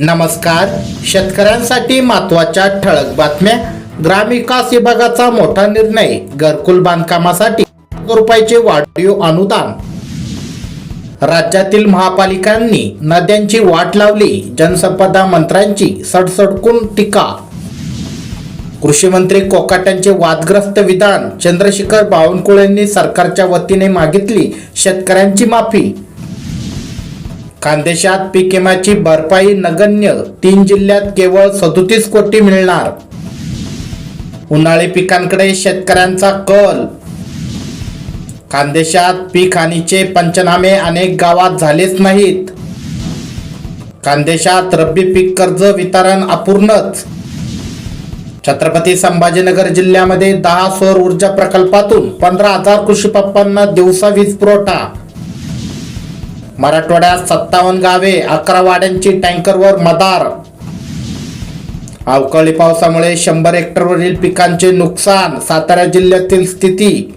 नमस्कार. शेतकऱ्यांसाठी महत्त्वाच्या ठळक बातम्या. ग्रामविकास विभागाचा मोठा निर्णय घरकुल बांधकामासाठी रुपयाचे वाढीव अनुदान. राज्यातील महापालिकांनी नद्यांची वाट लावली जनसंपदा मंत्र्यांची सडसडकून टीका. कृषी मंत्री कोकाट्यांचे वादग्रस्त विधान चंद्रशेखर बावनकुळेंनी सरकारच्या वतीने मागितली शेतकऱ्यांची माफी. खानदेशात पीक विम्याची भरपाई नगण्य. तीन जिल्ह्यात केवळ सदोतीस कोटी मिळणार. उन्हाळी पिकांकडे शेतकऱ्यांचा कल. खानदेशात पीक हानीचे पंचनामे अनेक गावात झालेच नाहीत. खानदेशात रब्बी पीक कर्ज वितरण अपूर्णच. छत्रपती संभाजीनगर जिल्ह्यामध्ये दहा सौर ऊर्जा प्रकल्पातून पंधरा हजार कृषी पप्पांना दिवसा वीज पुरवठा. मराठवाड्यात सत्तावन्न गावे अकरा वाड्यांची टँकरवर मदार. अवकाळी पावसामुळे शंभर हेक्टरवरील पिकांचे नुकसान सातारा जिल्ह्यातील स्थिती.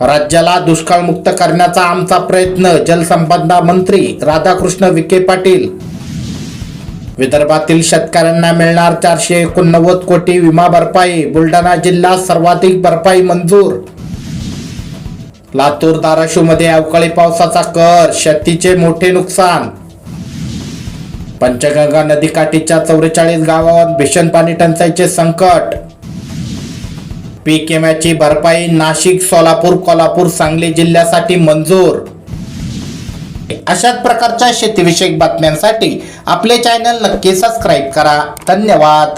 राज्याला दुष्काळमुक्त करण्याचा आमचा प्रयत्न जलसंपदा मंत्री राधाकृष्ण विखे पाटील. विदर्भातील शेतकऱ्यांना मिळणार चारशे एकोणनव्वद कोटी विमा भरपाई बुलढाणा जिल्ह्यात सर्वाधिक भरपाई मंजूर. लातूर धाराशिवमध्ये अवकाळी पावसाचा कर शेतीचे मोठे नुकसान. पंचगंगा नदीकाठीच्या चौवेचाळीस गावावर भीषण पाणी टंचाईचे संकट. पीक विम्याची भरपाई नाशिक सोलापूर कोल्हापूर सांगली जिल्ह्यासाठी मंजूर. अशाच प्रकारच्या शेतीविषयक बातम्यांसाठी आपले चॅनल नक्की सबस्क्राईब करा. धन्यवाद.